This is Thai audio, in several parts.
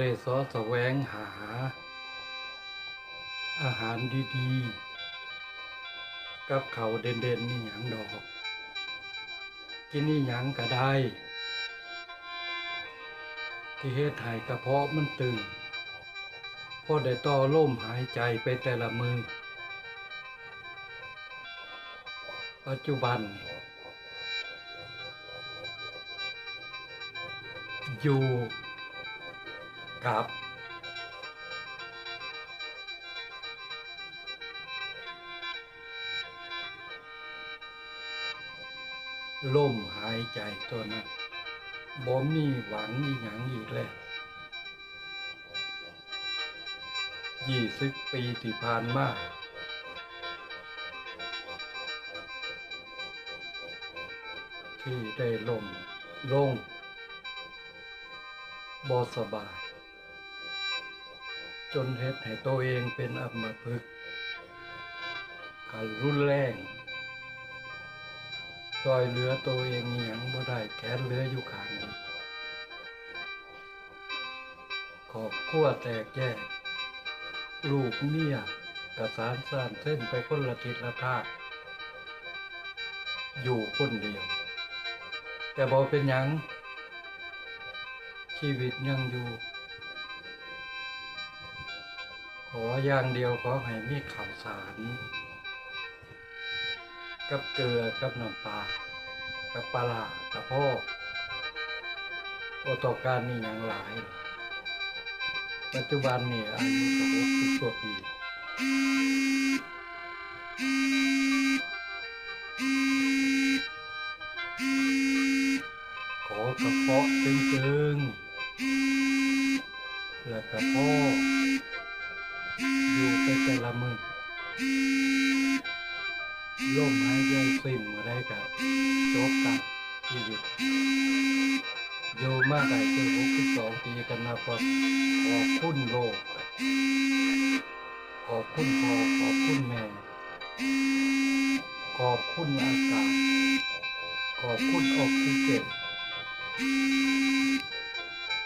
บ่ได้สอแสวงหา อาหารดีๆ กับเขาเด่นๆนี่หยังดอก กินนี่หยังก็ได้ ที่เฮ็ดให้กระเพาะมันตึงพอได้ต่อลมหายใจไปแต่ละมือ ปัจจุบัน อยู่ กับ ลมหายใจตัวนั้นบ่มีหวังอีหยังอีกแล้วยี่สิบปีที่ผ่านมาที่ได้ลมลงบสบาย จนเฮ็ดให้ตัวเองเป็นอัมพฤกษ์ขันรุนแรงซอยเหลือตัวเองอหยังบ่ได้แขนเหลืออยู่ขางขอบขั้วแตกแยก ลูกเมียกระสานสานเส้นไปคนละทิศละทางอยู่คนเดียว แต่บอเป็นยัง ชีวิตยังอยู่ ขออย่างเดียวขอให้มีข่าวสาร กับเกลือกับน้ำปลากับปลาร้ากับพ่อโอตอการนี่ยังหลาย ปัจจุบันนี่อายุก็หกสิบกว่าปี มาได้จนหกสิบสองปีกันนับว่าขอบคุณโลก ขอบคุณพ่อขอบคุณแม่ ขอบคุณอากาศ ขอบคุณออกซิเจน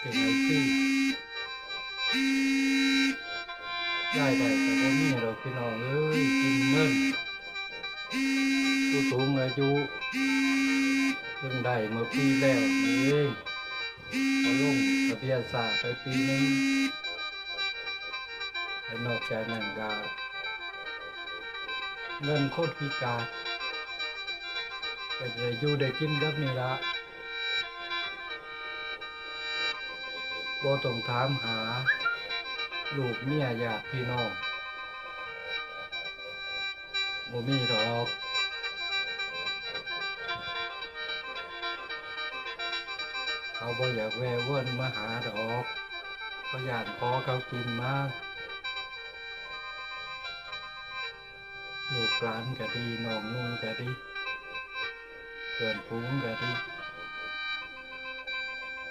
ที่ไหนที่ได้ได้แต่ว่ามีเราพี่น้องเอ้ยกินเงินผู้สูงอายุเพิ่งได้เมื่อปีแล้วนี่เอง พอลงทะเบียนศาไปปีหนึงและนอกจากนั้นก็เงินโคตรพิการก็จะอยู่ได้กินกับนี่ละบ่ต้องถามหา ลูกเมียญาติพี่น้องบ่มีดอก เขาบ่อยากแวะเว่นมาหาดอกเขาอยากขอเขากินมากลูกหลานก็ดีน้องนุ่งก็ดีเพื่อนพุงก็ดี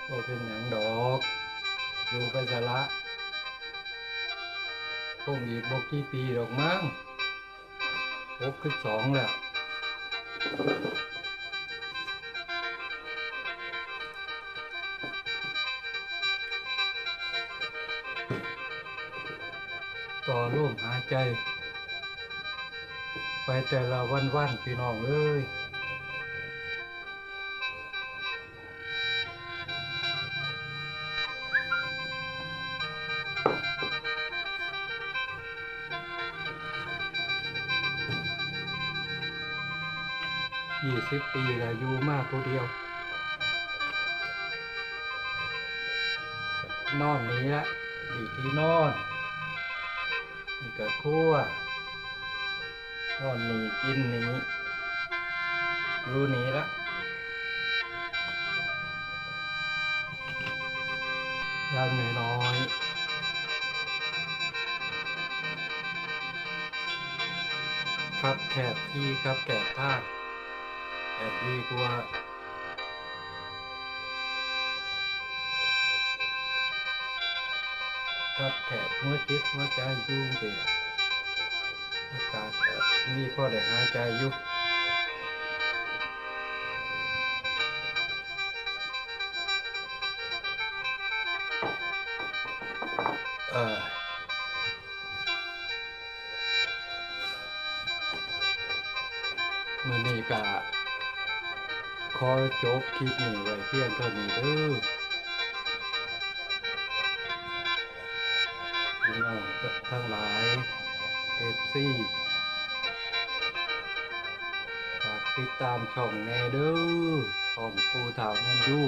บ่เป็นหยังดอก อยู่ไปซะละคงอีกบกี่ปีดอกมั้งหกสิบสองแล้ว ต่อร่วมหายใจ ไปแต่ละวันวันพี่น้องเอ้ยยี่สิบปีแล้วอยู่มากผู้เดียว นอนนี้ละอยู่ที่นอน นี่ก็คั่วนอนนี้กินนี้รู้นี้ละอย่างน้อยครับแคบที่ครับแกบท่างแต่ดีกว่า ครับแขกหัวจิตหัวใจยุ่งเดียอากาศก็มีพ่อได้หายใจยู่เออมื่อนี้กะขอจบคลิปนี้ไว้เพียงเท่านี้เด้อ พี่น้องทั้งหลายเอฟซีฝากติดตามช่องแนเด้อช่องปูถาวแมนยู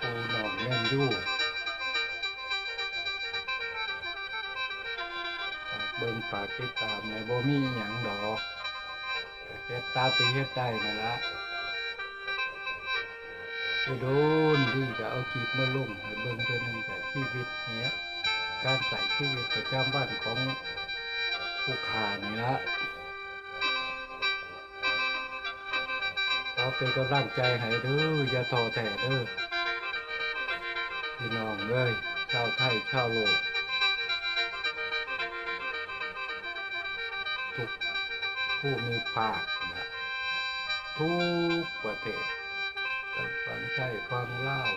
ปูหนองแมนยูฝากเบิ่งฝากติดตามในบ่มีหยังดอกเฮ็ดตาตีเฮ็ดได้นั่นละ ไปโดนดีก็เอาคลิปมาลงให้เบิ่งเทื่อหนึงกับชีวิตเนี้ยการใส่ชีวิตประจำวันของผู้ขานี่ละขอเป็นกำลังใจให้เด้ออย่าท้อแท้เด้อพี่น้องเอ้ยชาวไทยชาวโลกทุกผู้มีภาคนะทุกประเทศ ฝั่งไทยฝั่งลาว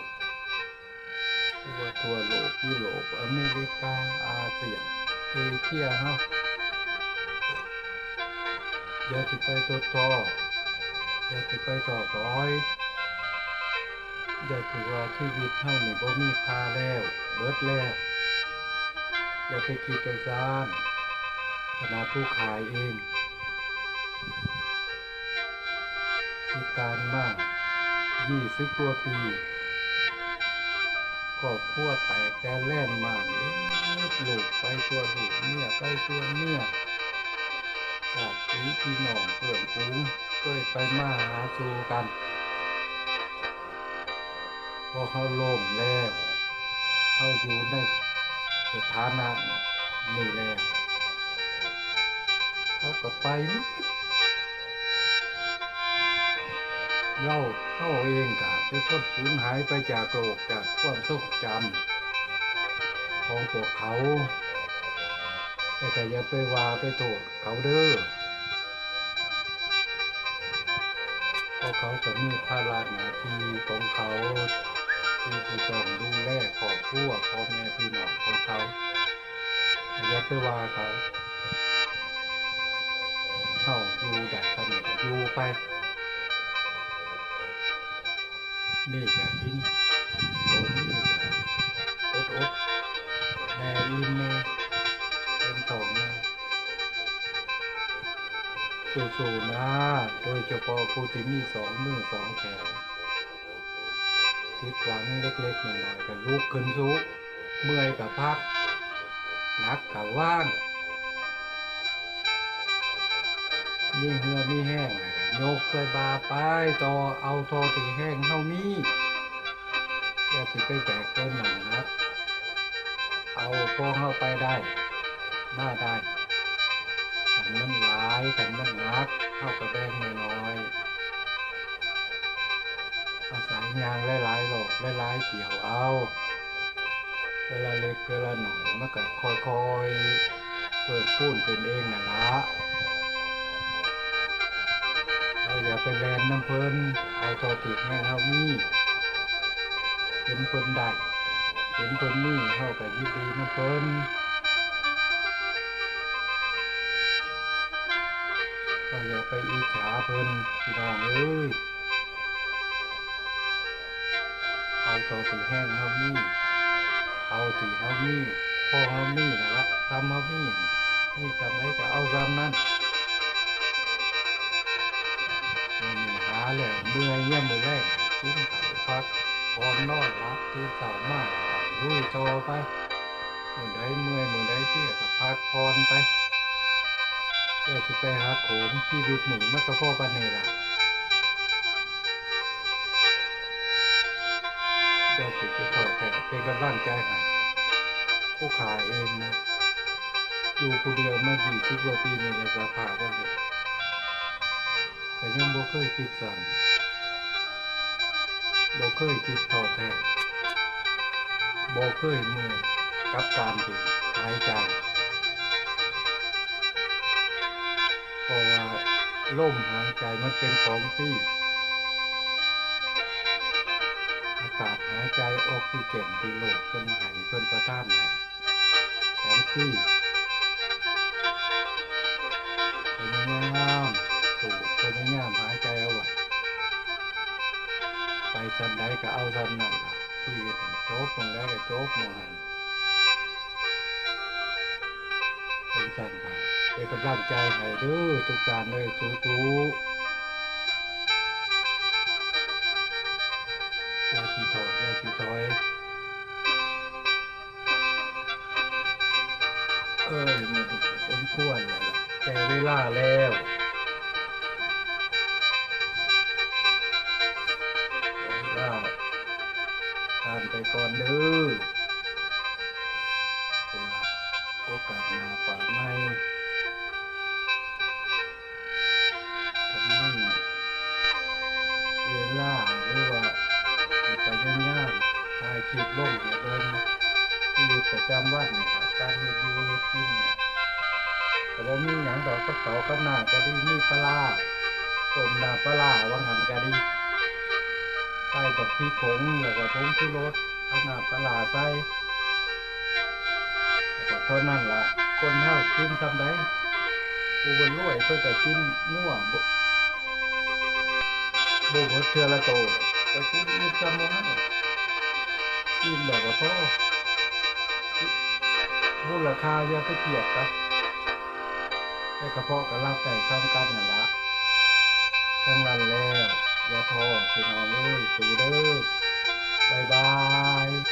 ทั่วทั่วโลกยุโรปอเมริกาอาเซียนเอเชียเฮาอย่าสิไปตัวต่ออย่าสิไปต่อร้อยอย่าถือว่าชีวิตเฮานี่บ่มีค่าแล้ว เบิดแล้ว อย่าไปคิดจังซ่านขณะผู้ขายเองพิการมาก ยี่สิบกว่าปีครอบครัวแตกแกนแล่นมากลูกไปตัวลูกเมียไปตัวเมียจากสีพี่น้องเพื่อนฟูงก็ไปมาหาสู่กัน พอเขาล่มแล้วเขาอยู่ในสถานะนี่แล้วเขาก็ไป เราเข้าเองกะเป็นคนสูญหายไปจากโลกจากความทรงจำของพวกเขา แต่อย่าไปว่าไปโทษเขาเด้อเพราะเขาก็มีภาระหน้าที่ของเขาที่จะต้องดูแลครอบครัวพ่อแม่พี่น้องของเขาอย่าไปว่าเขาเข้าอยู่ได้ทำไมก็อยู่ไป นี่อยากกินโอ้นี่อยากอดอดแม่อินแม่เป็นต่อแม่สู้ๆนะโดยเฉพาะผู้ที่มีสองมือสองแขนคิดหวังเล็กๆหน่อยๆกับลุกขึ้นสู้เมื่อยกับพักนักกับว่าง มีเหือมีแห้งยกใส่บาไปต่อเอาทอตีแห้งเท่านี้อย่าสิไปแบกเกินหนังนะเอาพอเข้าไปได้มาได้ขันมันหลายขันมันหนักเข้ากับแบงน้อยอาศัยยางหลายๆหลอกหลายๆเกี่ยวเอา เวลาเล็กเวลาหน่อยมันก็ค่อยๆเปิดพูนเป็นเองนะละ อย่าไปแลนน้ำเพลินเอาตัวติดแห้งเฮามีเห็นเพลินได้เห็นเพลินนี่เฮากับยินดีน้ำเพลินเราอย่าไปอิจฉาเพลินพี่น้องเอ้ยเอาตัวติดแห้งเฮามีเอาติเฮามีพ่อเฮามีนะละทำเฮามีนี่ทำไรก็เอาซ้ำนั้น มาแล้วเมื่อยเยี่ยมมือแรกกินข้าวพักพอนนอนรับตื่นเช้ามากลุยจอไปมือใดเมื่อยมือใดเที่ยกับพักพรไปเพื่อจะไปหาโขมชีวิตหนึ่งมันก็พ่อปันนี่ล่ะเดี๋ยวติดจะต่อแต่เป็นกำลังใจให้ผู้ขายเองนะอยู่คนเดียวมายี่สิบกว่าปีในสภาพว่าเห็น แต่ยังบ่เคยคิดสั่นบ่เคยคิดท้อแท้บ่เคยเมื่อยกับการที่หายใจเพราะว่าลมหายใจมันเป็นของที่อากาศหายใจออกซิเจนที่โลกเพิ่นให้เพิ่นประทานให้ของฟรีพยายา สันใดก็เอาสันนั่นละชีวิตโจบมองได้ก็โจบมองหันเป็นสันค่ะเป็นกำลังใจให้ด้อทุกการเลยสู้ๆยาสีถอยยาสีถอยเอ้ยมันสมควรแล้วแต่เวลาแล้ว ก่อนเด้อคนละโอกาสมาป่าไม่ทำให้เวลาหรือว่าไปย่างย่างทายคลิปลงเนี่ยเดินชีวิตประจำวันเนี่ยการเฮ็ดอยู่เฮ็ดกินเนี่ยแต่ว่ามีหยังดอกกับเขากับหน้าก็ดีมีปลาต้มน้ำปลาร้าวังหันก็ดีใส่กับพริกผงแล้วก็ผงชูรส เอาน้ำปลาร้าใส่เท่านั้นละคนเฮากินทำได้ผู้บนรวยเพื่อจะกินนัวบ่บ่หมดเทื่อละโตไปกินมีจำนวนกินแบบว่าพ่อมูลค่าอย่าไปเทียบครับไอ้กระเพาะกับลาบไก่ซ้ำกันนั่นละทั้งนั้นแล้วยาทอพี่น้องเอ้ยสูเด้อ 拜拜。